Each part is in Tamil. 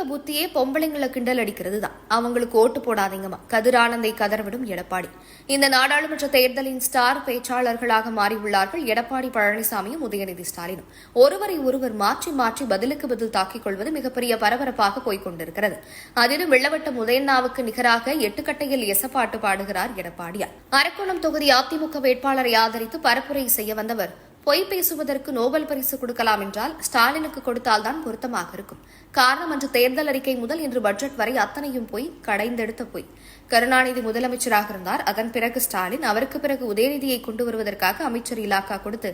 திமுக புத்தியே பொம்பளைங்களை கிண்டல் அடிக்கிறது தான் அவங்களுக்கு ஓட்டு போடாதீங்கம்மா. கதிரானந்தை கதறவிடும் எடப்பாடி. இந்த நாடாளுமன்ற தேர்தலின் ஸ்டார் பேச்சாளர்களாக மாறியுள்ளார்கள் எடப்பாடி பழனிசாமியும் உதயநிதி ஸ்டாலினும். ஒருவரை ஒருவர் மாற்றி மாற்றி பதிலுக்கு பதில் தாக்கிக் கொள்வது மிகப்பெரிய பரபரப்பாக போய்கொண்டிருக்கிறது அதிலும் வெள்ளவட்டம் உதயண்ணாவுக்கு நிகராக எட்டுக்கட்டையில் எசப்பாட்டு பாடுகிறார் எடப்பாடியார். அரக்கோணம் தொகுதி அதிமுக வேட்பாளரை ஆதரித்து பரப்புரை செய்ய வந்தவர் பொய் பேசுவதற்கு நோபல் பரிசு கொடுக்கலாம் என்றால் ஸ்டாலினுக்கு கொடுத்தால்தான் பொருத்தமாக இருக்கும். காரணம் அன்று தேர்தல் அறிக்கை முதல் இன்று பட்ஜெட் வரை அத்தனையும் போய் கடைந்தெடுத்த பொய். கருணாநிதி முதலமைச்சராக இருந்தார். அதன் பிறகு ஸ்டாலின் அவருக்கு பிறகு உதயநிதியை கொண்டு வருவதற்காக அமைச்சர் இலாக்கா கொடுத்து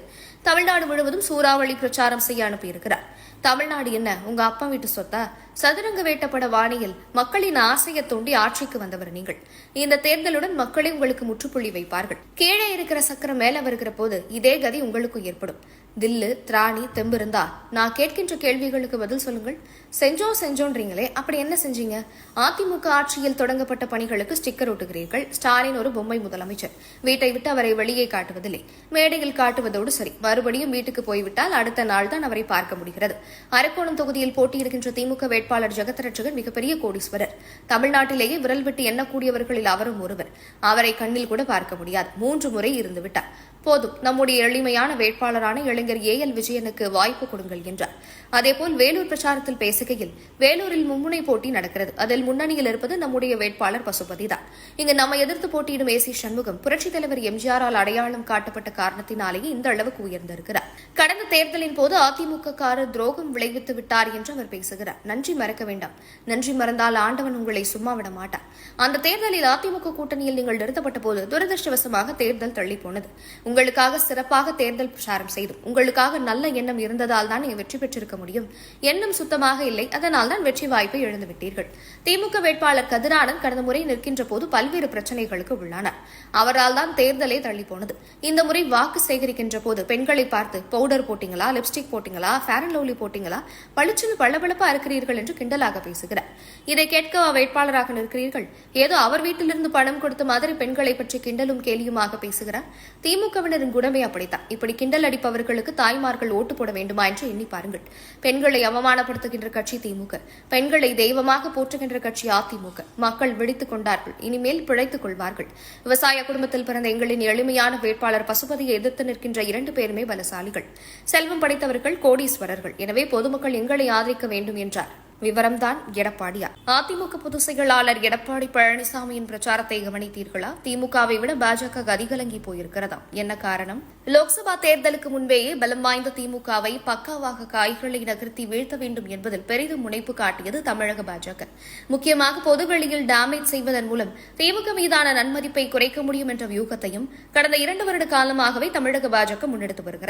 தமிழ்நாடு முழுவதும் சூறாவளி பிரச்சாரம் செய்ய அனுப்பியிருக்கிறார். தமிழ்நாடு என்ன? உங்க அப்பா வீட்டு சொத்தா? சதுரங்க வேட்டப்பட வாணியில் மக்களின் ஆசையை தூண்டி ஆட்சிக்கு வந்தவர் நீங்கள். இந்த தேர்தலுடன் மக்களே உங்களுக்கு முற்றுப்புள்ளி வைப்பார்கள். கீழே இருக்கிற சக்கரம் மேல வருகிற போது இதே கதி உங்களுக்கும் ஏற்படும். தில்லு திராணி தெம்பிருந்தா நான் கேட்கின்ற கேள்விகளுக்கு பதில் சொல்லுங்கள். செஞ்சோம் செஞ்சோன்றீங்களே அப்படி என்ன செஞ்சீங்க? அதிமுக ஆட்சியில் தொடங்கப்பட்ட பணிகளுக்கு ஸ்டிக்கர் ஒட்டுகிறீர்கள். ஸ்டாலின் ஒரு பொம்மை முதலமைச்சர். வீட்டை விட்டு அவரை வெளியே காட்டுவதில்லை. மேடையில் காட்டுவதோடு சரி. மறுபடியும் வீட்டுக்கு போய்விட்டால் அடுத்த நாள் தான் அவரை பார்க்க முடிகிறது. அரக்கோணம் தொகுதியில் போட்டியிடுகின்ற திமுக வேட்பாளர் ஜெகத்ரட்சகன் மிகப்பெரிய கோடீஸ்வரர். தமிழ்நாட்டிலேயே விரல் விட்டு எண்ணக்கூடியவர்களில் அவரும் ஒருவர். அவரை கண்ணில் கூட பார்க்க முடியாது. மூன்று முறை இருந்துவிட்டார். போதும். நம்முடைய எளிமையான வேட்பாளரான இளைஞர் கலைஞர் ஏ எல் விஜயனுக்கு வாய்ப்பு கொடுங்கள் என்றார். அதேபோல் வேலூர் பிரச்சாரத்தில் பேசுகையில் வேலூரில் மும்முனை போட்டி நடக்கிறது. அதில் முன்னணியில் இருப்பது நம்முடைய வேட்பாளர் பசுபதிதான் இங்கு நம்மை எதிர்த்து போட்டியிடும் ஏ சி சண்முகம் புரட்சித் தலைவர் எம்ஜிஆரால் அடையாளம் காட்டப்பட்ட காரணத்தினாலேயே இந்த அளவுக்கு உயர்ந்திருக்கிறார். கடந்த தேர்தலின் போது அதிமுக காரர் துரோகம் விளைவித்து விட்டார் என்று அவர் பேசுகிறார். நன்றி மறக்க வேண்டாம். நன்றி மறந்தால் ஆண்டவன் உங்களை சும்மா விட மாட்டார். அந்த தேர்தலில் அதிமுக கூட்டணியில் நீங்கள் நிறுத்தப்பட்ட போது துரதிருஷ்டவசமாக தேர்தல் தள்ளிப்போனது உங்களுக்காக சிறப்பாக தேர்தல் பிரச்சாரம் செய்தும் உங்களுக்காக நல்ல எண்ணம் இருந்ததால் தான் நீங்க வெற்றி பெற்றிருக்க முடியும். எண்ணம் சுத்தமாக இல்லை. அதனால் தான் வெற்றி வாய்ப்பை இழந்து விட்டீர்கள். திமுக வேட்பாளர் கதிரானந்த் கடந்த முறை நிற்கின்ற போது பல்வேறு பிரச்சனைகளுக்கு உள்ளானார். அவரால் தான் தேர்தலே தள்ளி போனது. இந்த முறை வாக்கு சேகரிக்கின்ற போது பெண்களை பார்த்து பவுடர் போட்டீங்களா? லிப்ஸ்டிக் போட்டீங்களா? ஃபேரன் லவ்லி போட்டீங்களா? பளிச்சுன்னு பளபளப்பா இருக்கிறீர்கள் என்று கிண்டலாக பேசுகிறார். இதை கேட்க வேட்பாளராக நிற்கிறீர்கள். ஏதோ அவர் வீட்டிலிருந்து பணம் கொடுத்த மாதிரி பெண்களை பற்றி கிண்டலும் கேலியுமாக பேசுகிறார். திமுகவினரின் குணமே அப்படித்தான். இப்படி கிண்டல் அடிப்பவர்களுக்கு தாய்மார்கள் ஓட்டு போட வேண்டுமா என்று எண்ணி பாருங்கள். பெண்களை அவமானப்படுத்துகின்ற கட்சி திமுக. பெண்களை தெய்வமாக போற்றுகின்ற கட்சி அதிமுக. மக்கள் விழித்துக் கொண்டார்கள். இனிமேல் பிழைத்துக் கொள்வார்கள். விவசாய குடும்பத்தில் பிறந்த எங்களின் எளிமையான வேட்பாளர் பசுபதியை எதிர்த்து நிற்கின்ற இரண்டு பேருமே பலசாலிகள். செல்வம் படைத்தவர்கள் கோடீஸ்வரர்கள். எனவே பொதுமக்கள் எங்களை ஆதரிக்க வேண்டும் என்றார். விவரம்தான் எடப்பாடியார். அதிமுக பொதுச் செயலாளர் எடப்பாடி பழனிசாமியின் பிரச்சாரத்தை கவனித்தீர்களா? திமுகவை விட பாஜக கதிகலங்கி போயிருக்கிறதாம் என்ன காரணம்? லோக்சபா தேர்தலுக்கு முன்பேயே பலம் வாய்ந்த திமுகவை பக்காவாக காய்களை நகர்த்தி வீழ்த்த வேண்டும் என்பதில் பெரிதும் முனைப்பு காட்டியது தமிழக பாஜக. முக்கியமாக பொதுவெளியில் டேமேஜ் செய்வதன் மூலம் திமுக மீதான நன்மதிப்பை குறைக்க முடியும் என்ற வியூகத்தையும் கடந்த இரண்டு வருட காலமாகவே தமிழக பாஜக முன்னெடுத்து வருகிறது.